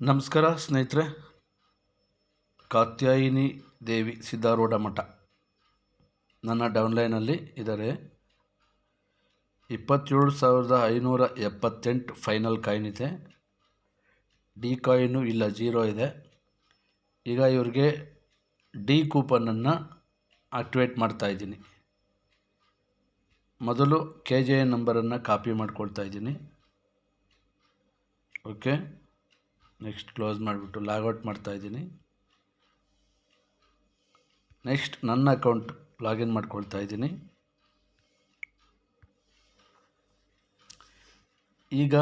ನಮಸ್ಕಾರ ಸ್ನೇಹಿತರೆ. ಕಾತ್ಯಾಯಿನಿ ದೇವಿ ಸಿದ್ಧಾರೂಢ ಮಠ. ನನ್ನ ಡೌನ್ಲೈನಲ್ಲಿ ಇದ್ದಾರೆ ಇಪ್ಪತ್ತೇಳು ಸಾವಿರದ ಐನೂರ ಎಪ್ಪತ್ತೆಂಟು ಫೈನಲ್ ಕಾಯಿನ್ ಇದೆ. ಡಿ ಕಾಯಿನು ಇಲ್ಲ, ಜೀರೋ ಇದೆ. ಈಗ ಇವ್ರಿಗೆ ಡಿ ಕೂಪನನ್ನು ಆಕ್ಟಿವೇಟ್ ಮಾಡ್ತಾ ಇದ್ದೀನಿ. ಮೊದಲು ಕೆ ಜೆ ಎನ್ ನಂಬರನ್ನು ಕಾಪಿ ಮಾಡ್ಕೊಳ್ತಾ ಇದ್ದೀನಿ. ಓಕೆ. ನೆಕ್ಸ್ಟ್ ಕ್ಲೋಸ್ ಮಾಡಿಬಿಟ್ಟು ಲಾಗೌಟ್ ಮಾಡ್ತಾಯಿದ್ದೀನಿ ನೆಕ್ಸ್ಟ್ ನನ್ನ ಅಕೌಂಟ್ ಲಾಗಿನ್ ಮಾಡ್ಕೊಳ್ತಾ ಇದ್ದೀನಿ. ಈಗ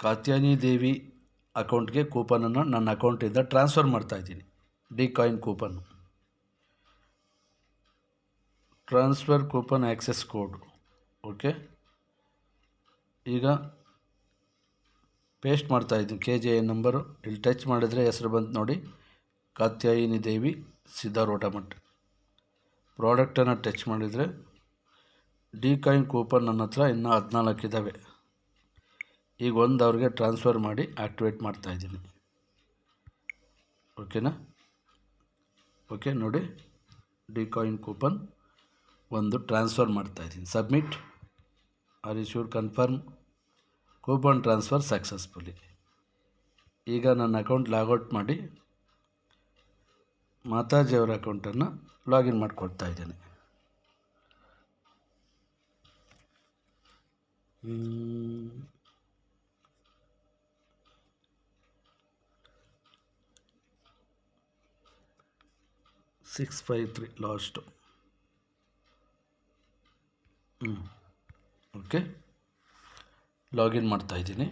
ಕಾತ್ಯಾನಿ ದೇವಿ ಅಕೌಂಟ್ಗೆ ಕೂಪನನ್ನು ನನ್ನ ಅಕೌಂಟಿಂದ ಟ್ರಾನ್ಸ್ಫರ್ ಮಾಡ್ತಾ ಇದ್ದೀನಿ. D coin coupon. Transfer coupon access code. Okay? ಈಗ ಪೇಸ್ಟ್ ಮಾಡ್ತಾ ಇದ್ದೀನಿ. ಕೆ ಜೆ ಎನ್ ನಂಬರು ಇಲ್ಲಿ ಟಚ್ ಮಾಡಿದರೆ ಹೆಸರು ಬಂತು ನೋಡಿ. ಕಾತ್ಯಾಯಿನಿ ದೇವಿ ಸಿದ್ಧಾರೂಢ ಮಠ ಪ್ರಾಡಕ್ಟನ್ನು ಟಚ್ ಮಾಡಿದರೆ ಡಿ ಕಾಯಿನ್ ಕೂಪನ್ ನನ್ನ ಹತ್ರ ಇನ್ನೂ ಹದಿನಾಲ್ಕು ಇದ್ದಾವೆ ಈಗ ಒಂದು ಅವ್ರಿಗೆ ಟ್ರಾನ್ಸ್ಫರ್ ಮಾಡಿ ಆ್ಯಕ್ಟಿವೇಟ್ ಮಾಡ್ತಾಯಿದ್ದೀನಿ ಓಕೆನಾ ಓಕೆ ನೋಡಿ. ಡಿ ಕಾಯಿನ್ ಕೂಪನ್ ಒಂದು ಟ್ರಾನ್ಸ್ಫರ್ ಮಾಡ್ತಾಯಿದ್ದೀನಿ submit are you sure confirm coupon transfer successfully ಈಗ ನನ್ನ ಅಕೌಂಟ್ ಲಾಗೌಟ್ ಮಾಡಿ ಮಾತಾಜಿಯವರ ಅಕೌಂಟನ್ನು ಲಾಗಿನ್ ಮಾಡಿಕೊಡ್ತಾ ಇದ್ದೇನೆ. ಸಿಕ್ಸ್ ಫೈವ್ ತ್ರೀ ಲಾಸ್ಟು ಹ್ಞೂ ಓಕೆ ಲಾಗಿನ್ ಮಾಡ್ತಾಯಿದ್ದೀನಿ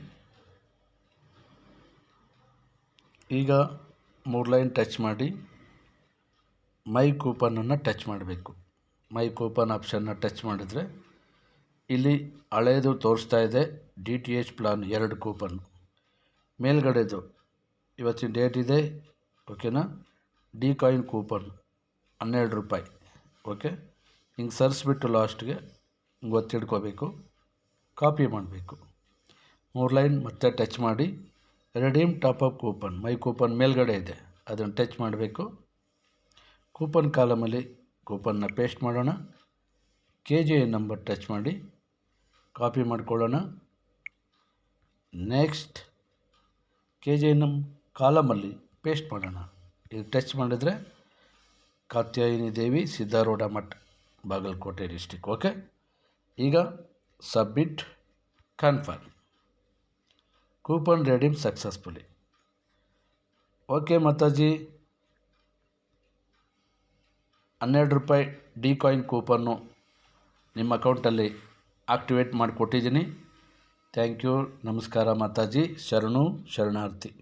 ಈಗ ಮೂರು ಲೈನ್ ಟಚ್ ಮಾಡಿ. ಮೈ ಕೂಪನನ್ನು ಟಚ್ ಮಾಡಬೇಕು. ಮೈ ಕೂಪನ್ ಆಪ್ಷನ್ನ ಟಚ್ ಮಾಡಿದರೆ ಇಲ್ಲಿ ಹಳೆಯದು ತೋರಿಸ್ತಾ ಇದೆ. ಡಿ ಟಿ ಎಚ್ ಪ್ಲಾನ್ ಎರಡು ಕೂಪನ್. ಮೇಲ್ಗಡೆದು ಇವತ್ತಿನ ಡೇಟ್ ಇದೆ. ಓಕೆನಾ? ಡಿ ಕಾಯಿನ್ ಕೂಪನ್ ಹನ್ನೆರಡು ರೂಪಾಯಿ. ಓಕೆ? ಹಿಂಗೆ ಸರಿಸ್ಬಿಟ್ಟು ಲಾಸ್ಟ್ಗೆ ಹಿಂಗೆ ಒತ್ತಿಡ್ಕೋಬೇಕು ಕಾಪಿ ಮಾಡಬೇಕು. ಮೂರು ಲೈನ್ ಮತ್ತೆ ಟಚ್ ಮಾಡಿ. Redeem up coupon. My coupon ಮೇಲ್ಗಡೆ ಇದೆ. ಅದನ್ನು ಟಚ್ ಮಾಡಬೇಕು. ಕೂಪನ್ ಕಾಲಮಲ್ಲಿ ಕೂಪನ್ನ ಪೇಸ್ಟ್ ಮಾಡೋಣ. K G N number touch ಮಾಡಿ. ಕಾಪಿ ಮಾಡಿಕೊಳ್ಳೋಣ. Next K G N M ಕಾಲಮಲ್ಲಿ paste ಮಾಡೋಣ. ಇದು ಟಚ್ ಮಾಡಿದರೆ ಕಾತ್ಯಾಯಿನಿ ದೇವಿ, ಸಿದ್ಧಾರೂಢ ಮಠ, ಬಾಗಲಕೋಟೆ ಡಿಸ್ಟಿಕ್. ಓಕೆ? ಈಗ submit, confirm. Coupon redeem successfully okay Mataji ಹನ್ನೆರಡು ರೂಪಾಯಿ ಡಿ ಕಾಯಿನ್ ಕೂಪನ್ನು ನಿಮ್ಮ ಅಕೌಂಟಲ್ಲಿ ಆಕ್ಟಿವೇಟ್ ಮಾಡಿಕೊಟ್ಟಿದ್ದೀನಿ. ಥ್ಯಾಂಕ್ ಯು ನಮಸ್ಕಾರ ಮಾತಾಜಿ ಶರಣು, ಶರಣಾರ್ಥಿ.